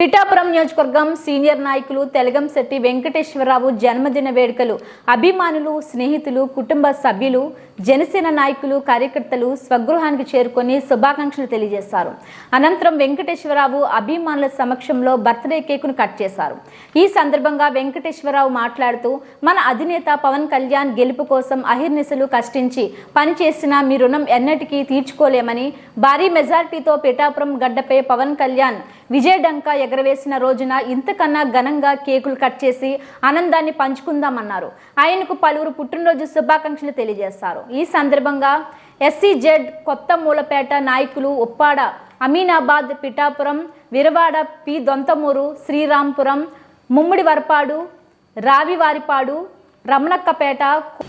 పిఠాపురం నియోజకవర్గం సీనియర్ నాయకులు తెలగంశెట్టి వెంకటేశ్వరరావు జన్మదిన వేడుకలు అభిమానులు స్నేహితులు కుటుంబ సభ్యులు జనసేన నాయకులు కార్యకర్తలు స్వగృహానికి చేరుకొని శుభాకాంక్షలు తెలియజేశారు. అనంతరం వెంకటేశ్వరరావు అభిమానుల సమక్షంలో బర్త్డే కేకును కట్ చేశారు. ఈ సందర్భంగా వెంకటేశ్వరరావు మాట్లాడుతూ మన అధినేత పవన్ కళ్యాణ్ గెలుపు కోసం అహిర్నిశలు కష్టించి పనిచేసిన మీ రుణం ఎన్నటికీ తీర్చుకోలేమని భారీ మెజార్టీతో పిఠాపురం గడ్డపై పవన్ కళ్యాణ్ విజయడంక ఎగరవేసిన రోజున ఇంతకన్నా ఘనంగా కేకులు కట్ చేసి ఆనందాన్ని పంచుకుందామన్నారు. ఆయనకు పలువురు పుట్టినరోజు శుభాకాంక్షలు తెలియజేశారు ఈ సందర్భంగా ఎస్సీజెడ్ కొత్త మూలపేట నాయకులు ఉప్పాడ అమీనాబాద్ పిఠాపురం విరవాడ పి. దొంతమూరు శ్రీరాంపురం ముమ్మిడి వరపాడు రావివారిపాడు రమణక్కపేట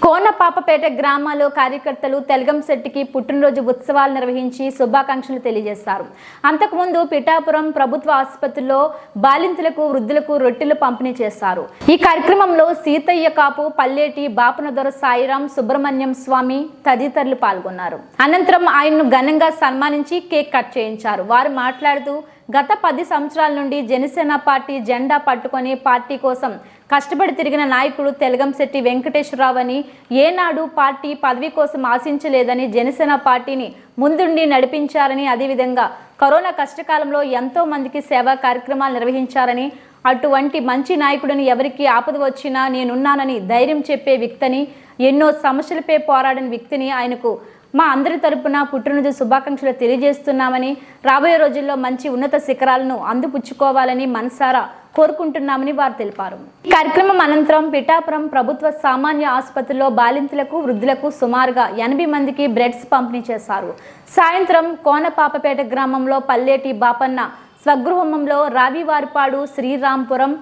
కోనపాపపేట గ్రామాల్లో కార్యకర్తలు తెలగంశెట్టికి పుట్టినరోజు ఉత్సవాలు నిర్వహించి శుభాకాంక్షలు తెలియజేశారు. అంతకుముందు పిఠాపురం ప్రభుత్వ ఆసుపత్రిలో బాలింతలకు వృద్ధులకు రొట్టెలు పంపిణీ చేశారు. ఈ కార్యక్రమంలో సీతయ్య కాపు పల్లేటి బాపనదొర సాయిరాం సుబ్రహ్మణ్యం స్వామి తదితరులు పాల్గొన్నారు. అనంతరం ఆయన్ను ఘనంగా సన్మానించి కేక్ కట్ చేయించారు. వారు మాట్లాడుతూ గత పది సంవత్సరాల నుండి జనసేన పార్టీ జెండా పట్టుకొని పార్టీ కోసం కష్టపడి తిరిగిన నాయకుడు తెలగంశెట్టి వెంకటేశ్వరరావు అని ఏనాడు పార్టీ పదవి కోసం ఆశించలేదని జనసేన పార్టీని ముందుండి నడిపించారని అదేవిధంగా కరోనా కష్టకాలంలో ఎంతో మందికి సేవా కార్యక్రమాలు నిర్వహించారని అటువంటి మంచి నాయకుడిని ఎవరికి ఆపద వచ్చినా నేనున్నానని ధైర్యం చెప్పే వ్యక్తిని ఎన్నో సమస్యలపై పోరాడిన వ్యక్తిని ఆయనకు మా అందరి తరపున పుట్టినరోజు శుభాకాంక్షలు తెలియజేస్తున్నామని రాబోయే రోజుల్లో మంచి ఉన్నత శిఖరాలను అందిపుచ్చుకోవాలని మనసారా కోరుకుంటున్నామని వారు తెలిపారు. కార్యక్రమం అనంతరం పిఠాపురం ప్రభుత్వ సామాన్య ఆసుపత్రిలో బాలింతలకు వృద్ధులకు సుమారుగా ఎనభై మందికి బ్రెడ్స్ పంపిణీ చేశారు. సాయంత్రం కోనపాపపేట గ్రామంలో పల్లేటి బాపన్న స్వగృహంలో రావివారిపాడు శ్రీరాంపురం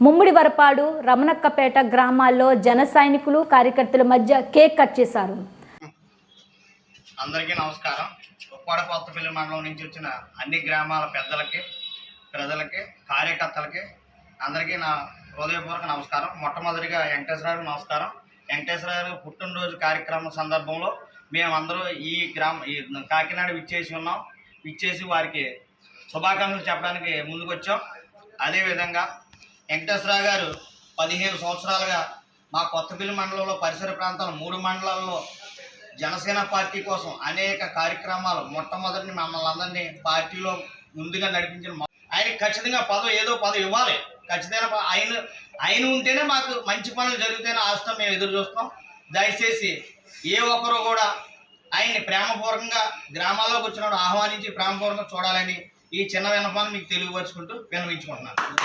ముమ్మిడి వరపాడు రమణక్కపేట గ్రామాల్లో జన సైనికులు కార్యకర్తల మధ్య కేక్ కట్ చేశారు. అందరికీ నమస్కారం. ఉప్పాడ కొత్తపల్లి మండలం నుంచి వచ్చిన అన్ని గ్రామాల పెద్దలకి ప్రజలకి కార్యకర్తలకి అందరికీ నా హృదయపూర్వక నమస్కారం. మొట్టమొదటిగా వెంకటేశ్వరరావు నమస్కారం. వెంకటేశ్వరరావు పుట్టినరోజు కార్యక్రమం సందర్భంలో మేమందరూ ఈ గ్రామ ఈ కాకినాడ విచ్చేసి ఉన్నాం. విచ్చేసి వారికి శుభాకాంక్షలు చెప్పడానికి ముందుకు వచ్చాం అదేవిధంగా వెంకటేశ్వరరావు గారు పదిహేను సంవత్సరాలుగా మా కొత్తపల్లి మండలంలో పరిసర ప్రాంతాల మూడు మండలాల్లో జనసేన పార్టీ కోసం అనేక కార్యక్రమాలు మొట్టమొదటి మమ్మల్ని అందరినీ పార్టీలో ముందుగా నడిపించిన ఆయన ఆయనకి ఖచ్చితంగా పదవి ఏదో పదవి ఇవ్వాలి. ఖచ్చితంగా ఆయన ఆయన ఉంటేనే మాకు మంచి పనులు జరుగుతాయని ఆశతో మేము ఎదురు చూస్తాం. దయచేసి ఏ ఒక్కరు కూడా ఆయన్ని ప్రేమపూర్వకంగా గ్రామాల్లోకి వచ్చినప్పుడు ఆహ్వానించి ప్రేమపూర్వకంగా చూడాలని ఈ చిన్న విన్నపాన్ని మీకు తెలియపరుచుకుంటూ విన్నవించుకుంటున్నాను.